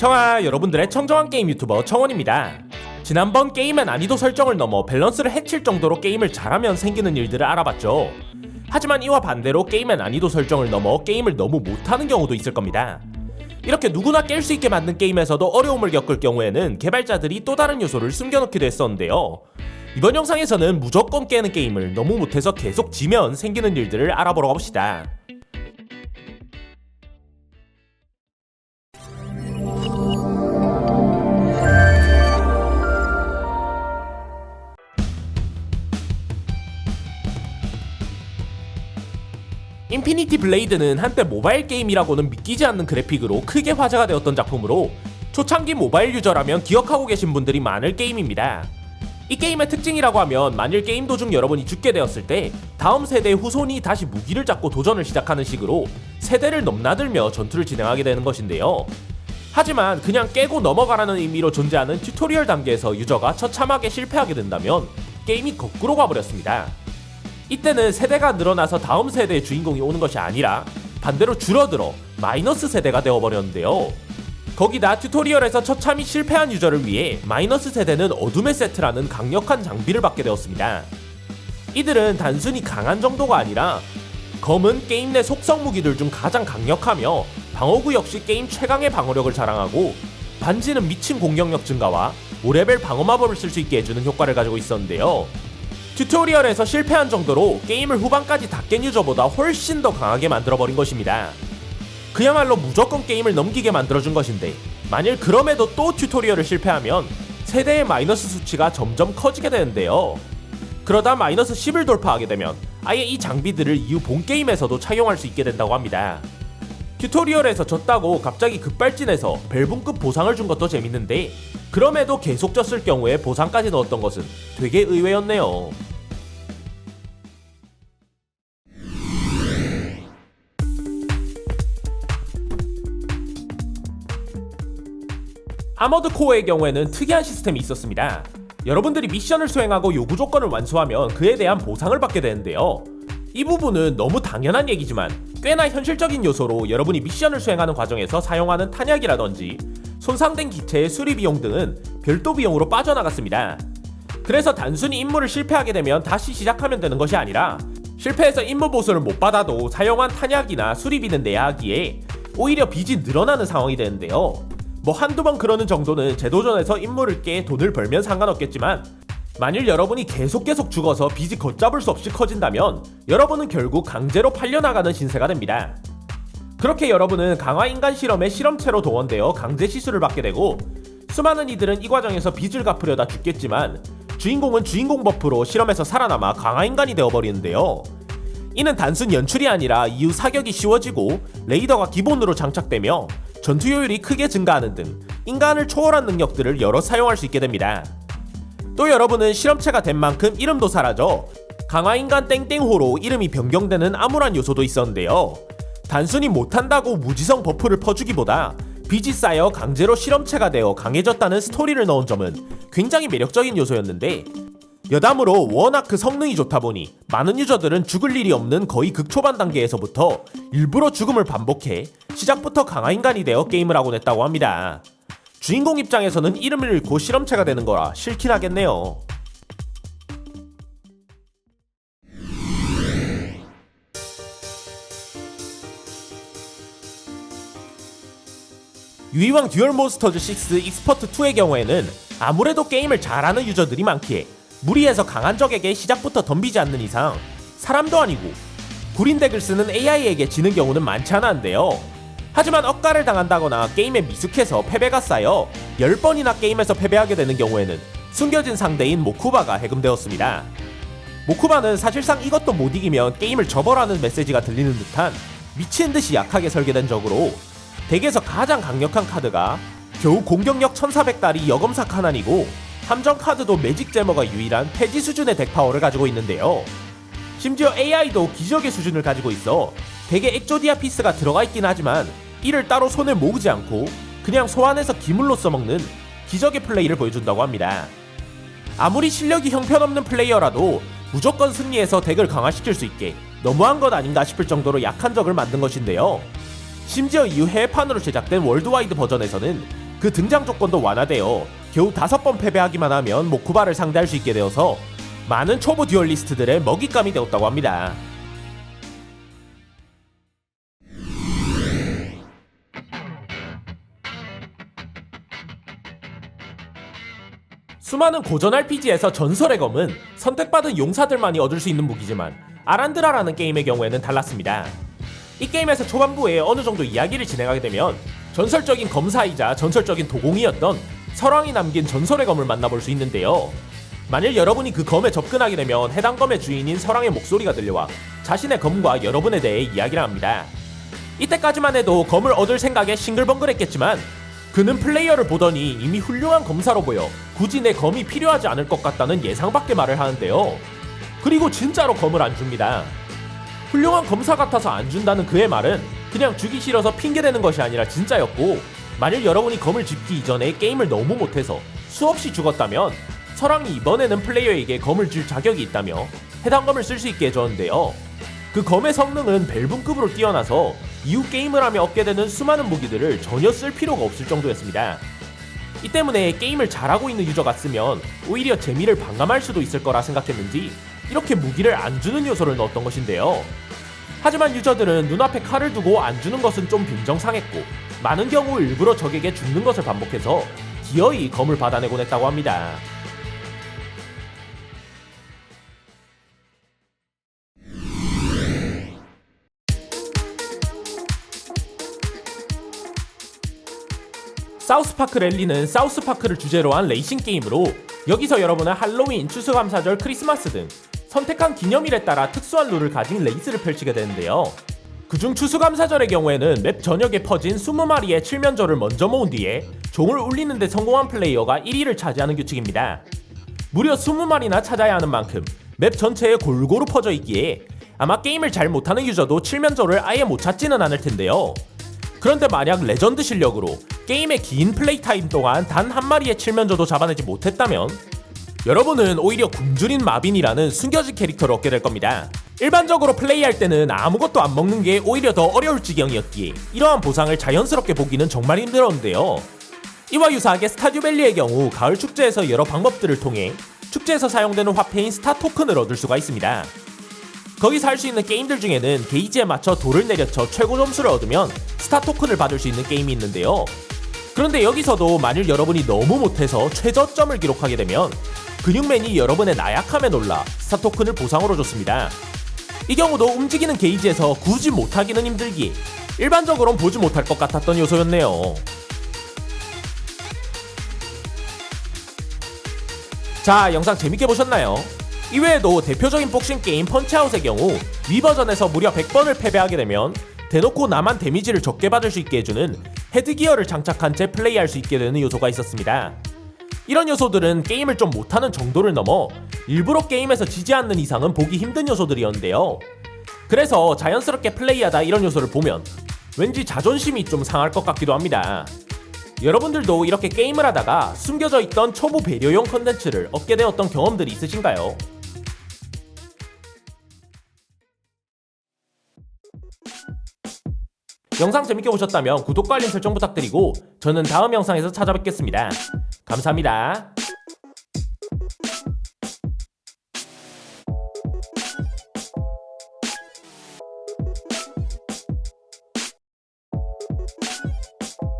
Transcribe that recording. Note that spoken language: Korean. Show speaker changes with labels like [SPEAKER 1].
[SPEAKER 1] 청아 여러분들의 청정한 게임 유튜버 청원입니다. 지난번 게임의 난이도 설정을 넘어 밸런스를 해칠 정도로 게임을 잘하면 생기는 일들을 알아봤죠. 하지만 이와 반대로 게임의 난이도 설정을 넘어 게임을 너무 못하는 경우도 있을 겁니다. 이렇게 누구나 깰 수 있게 만든 게임에서도 어려움을 겪을 경우에는 개발자들이 또 다른 요소를 숨겨놓기도 했었는데요. 이번 영상에서는 무조건 깨는 게임을 너무 못해서 계속 지면 생기는 일들을 알아보러 가봅시다. 인피니티 블레이드는 한때 모바일 게임이라고는 믿기지 않는 그래픽으로 크게 화제가 되었던 작품으로 초창기 모바일 유저라면 기억하고 계신 분들이 많을 게임입니다. 이 게임의 특징이라고 하면 만일 게임 도중 여러분이 죽게 되었을 때 다음 세대의 후손이 다시 무기를 잡고 도전을 시작하는 식으로 세대를 넘나들며 전투를 진행하게 되는 것인데요. 하지만 그냥 깨고 넘어가라는 의미로 존재하는 튜토리얼 단계에서 유저가 처참하게 실패하게 된다면 게임이 거꾸로 가버렸습니다. 이때는 세대가 늘어나서 다음 세대의 주인공이 오는 것이 아니라 반대로 줄어들어 마이너스 세대가 되어버렸는데요. 거기다 튜토리얼에서 처참히 실패한 유저를 위해 마이너스 세대는 어둠의 세트라는 강력한 장비를 받게 되었습니다. 이들은 단순히 강한 정도가 아니라 검은 게임 내 속성 무기들 중 가장 강력하며 방어구 역시 게임 최강의 방어력을 자랑하고 반지는 미친 공격력 증가와 5레벨 방어 마법을 쓸 수 있게 해주는 효과를 가지고 있었는데요. 튜토리얼에서 실패한 정도로 게임을 후반까지 다깬 유저보다 훨씬 더 강하게 만들어버린 것입니다. 그야말로 무조건 게임을 넘기게 만들어준 것인데 만일 그럼에도 또 튜토리얼을 실패하면 세대의 마이너스 수치가 점점 커지게 되는데요. 그러다 마이너스 10을 돌파하게 되면 아예 이 장비들을 이후 본 게임에서도 착용할 수 있게 된다고 합니다. 튜토리얼에서 졌다고 갑자기 급발진해서 벨붕급 보상을 준 것도 재밌는데 그럼에도 계속 졌을 경우에 보상까지 넣었던 것은 되게 의외였네요. 아머드 코어의 경우에는 특이한 시스템이 있었습니다. 여러분들이 미션을 수행하고 요구 조건을 완수하면 그에 대한 보상을 받게 되는데요. 이 부분은 너무 당연한 얘기지만 꽤나 현실적인 요소로 여러분이 미션을 수행하는 과정에서 사용하는 탄약이라든지 손상된 기체의 수리 비용 등은 별도 비용으로 빠져나갔습니다. 그래서 단순히 임무를 실패하게 되면 다시 시작하면 되는 것이 아니라 실패해서 임무 보수를 못 받아도 사용한 탄약이나 수리비는 내야 하기에 오히려 빚이 늘어나는 상황이 되는데요. 뭐 한두 번 그러는 정도는 재도전에서 임무를 깨 돈을 벌면 상관없겠지만 만일 여러분이 계속 계속 죽어서 빚이 걷잡을 수 없이 커진다면 여러분은 결국 강제로 팔려나가는 신세가 됩니다. 그렇게 여러분은 강화 인간 실험에 실험체로 동원되어 강제 시술을 받게 되고 수많은 이들은 이 과정에서 빚을 갚으려다 죽겠지만 주인공은 주인공 버프로 실험에서 살아남아 강화 인간이 되어버리는데요. 이는 단순 연출이 아니라 이후 사격이 쉬워지고 레이더가 기본으로 장착되며 전투 효율이 크게 증가하는 등 인간을 초월한 능력들을 여러 사용할 수 있게 됩니다. 또 여러분은 실험체가 된 만큼 이름도 사라져 강화인간 땡땡호로 이름이 변경되는 암울한 요소도 있었는데요. 단순히 못한다고 무지성 버프를 퍼주기보다 빚이 쌓여 강제로 실험체가 되어 강해졌다는 스토리를 넣은 점은 굉장히 매력적인 요소였는데 여담으로 워낙 그 성능이 좋다 보니 많은 유저들은 죽을 일이 없는 거의 극초반 단계에서부터 일부러 죽음을 반복해 시작부터 강화인간이 되어 게임을 하곤 했다고 합니다. 주인공 입장에서는 이름을 잃고 실험체가 되는 거라 싫긴 하겠네요. 유이왕 듀얼 몬스터즈 6 익스퍼트 2의 경우에는 아무래도 게임을 잘하는 유저들이 많기에 무리해서 강한 적에게 시작부터 덤비지 않는 이상 사람도 아니고 구린 덱을 쓰는 AI에게 지는 경우는 많지 않았는데요. 하지만 억가를 당한다거나 게임에 미숙해서 패배가 쌓여 10번이나 게임에서 패배하게 되는 경우에는 숨겨진 상대인 모쿠바가 해금되었습니다. 모쿠바는 사실상 이것도 못 이기면 게임을 접어라는 메시지가 들리는 듯한 미친 듯이 약하게 설계된 적으로 덱에서 가장 강력한 카드가 겨우 공격력 1400달이 여검사 카난이고 함정 카드도 매직 제머가 유일한 폐지 수준의 덱 파워를 가지고 있는데요. 심지어 AI도 기적의 수준을 가지고 있어 덱에 엑조디아 피스가 들어가 있긴 하지만 이를 따로 손에 모으지 않고 그냥 소환해서 기물로 써먹는 기적의 플레이를 보여준다고 합니다. 아무리 실력이 형편없는 플레이어라도 무조건 승리해서 덱을 강화시킬 수 있게 너무한 것 아닌가 싶을 정도로 약한 적을 만든 것인데요. 심지어 이후 해외판으로 제작된 월드와이드 버전에서는 그 등장 조건도 완화되어 겨우 다섯 번 패배하기만 하면 모쿠바를 상대할 수 있게 되어서 많은 초보 듀얼리스트들의 먹잇감이 되었다고 합니다. 수많은 고전 RPG에서 전설의 검은 선택받은 용사들만이 얻을 수 있는 무기지만 아란드라라는 게임의 경우에는 달랐습니다. 이 게임에서 초반부에 어느 정도 이야기를 진행하게 되면 전설적인 검사이자 전설적인 도공이었던 설왕이 남긴 전설의 검을 만나볼 수 있는데요. 만일 여러분이 그 검에 접근하게 되면 해당 검의 주인인 설왕의 목소리가 들려와 자신의 검과 여러분에 대해 이야기를 합니다. 이때까지만 해도 검을 얻을 생각에 싱글벙글했겠지만 그는 플레이어를 보더니 이미 훌륭한 검사로 보여 굳이 내 검이 필요하지 않을 것 같다는 예상 밖의 말을 하는데요. 그리고 진짜로 검을 안 줍니다. 훌륭한 검사 같아서 안 준다는 그의 말은 그냥 주기 싫어서 핑계대는 것이 아니라 진짜였고 만일 여러분이 검을 짚기 이전에 게임을 너무 못해서 수없이 죽었다면 설왕이 이번에는 플레이어에게 검을 줄 자격이 있다며 해당 검을 쓸 수 있게 해줬는데요. 그 검의 성능은 벨붕급으로 뛰어나서 이후 게임을 하며 얻게 되는 수많은 무기들을 전혀 쓸 필요가 없을 정도였습니다. 이 때문에 게임을 잘하고 있는 유저가 쓰면 오히려 재미를 반감할 수도 있을 거라 생각했는지 이렇게 무기를 안 주는 요소를 넣었던 것인데요. 하지만 유저들은 눈앞에 칼을 두고 안 주는 것은 좀 빈정상했고 많은 경우 일부러 적에게 죽는 것을 반복해서 기어이 검을 받아내곤 했다고 합니다. 사우스파크 랠리는 사우스파크를 주제로 한 레이싱 게임으로 여기서 여러분은 할로윈, 추수감사절, 크리스마스 등 선택한 기념일에 따라 특수한 룰을 가진 레이스를 펼치게 되는데요. 그중 추수감사절의 경우에는 맵 전역에 퍼진 20마리의 칠면조를 먼저 모은 뒤에 종을 울리는데 성공한 플레이어가 1위를 차지하는 규칙입니다. 무려 20마리나 찾아야 하는 만큼 맵 전체에 골고루 퍼져 있기에 아마 게임을 잘 못하는 유저도 칠면조를 아예 못 찾지는 않을 텐데요. 그런데 만약 레전드 실력으로 게임의 긴 플레이 타임 동안 단 한 마리의 칠면조도 잡아내지 못했다면 여러분은 오히려 굶주린 마빈이라는 숨겨진 캐릭터를 얻게 될 겁니다. 일반적으로 플레이할 때는 아무것도 안 먹는 게 오히려 더 어려울 지경이었기에 이러한 보상을 자연스럽게 보기는 정말 힘들었는데요. 이와 유사하게 스타듀밸리의 경우 가을 축제에서 여러 방법들을 통해 축제에서 사용되는 화폐인 스타 토큰을 얻을 수가 있습니다. 거기서 할 수 있는 게임들 중에는 게이지에 맞춰 돌을 내려쳐 최고 점수를 얻으면 스타 토큰을 받을 수 있는 게임이 있는데요. 그런데 여기서도 만일 여러분이 너무 못해서 최저점을 기록하게 되면 근육맨이 여러분의 나약함에 놀라 스타 토큰을 보상으로 줬습니다. 이 경우도 움직이는 게이지에서 굳이 못하기는 힘들기에 일반적으론 보지 못할 것 같았던 요소였네요. 자, 영상 재밌게 보셨나요? 이외에도 대표적인 복싱 게임 펀치아웃의 경우 위 버전에서 무려 100번을 패배하게 되면 대놓고 나만 데미지를 적게 받을 수 있게 해주는 헤드기어를 장착한 채 플레이할 수 있게 되는 요소가 있었습니다. 이런 요소들은 게임을 좀 못하는 정도를 넘어 일부러 게임에서 지지 않는 이상은 보기 힘든 요소들이었는데요. 그래서 자연스럽게 플레이하다 이런 요소를 보면 왠지 자존심이 좀 상할 것 같기도 합니다. 여러분들도 이렇게 게임을 하다가 숨겨져 있던 초보 배려용 컨텐츠를 얻게 되었던 경험들이 있으신가요? 영상 재밌게 보셨다면 구독과 알림 설정 부탁드리고 저는 다음 영상에서 찾아뵙겠습니다. 감사합니다.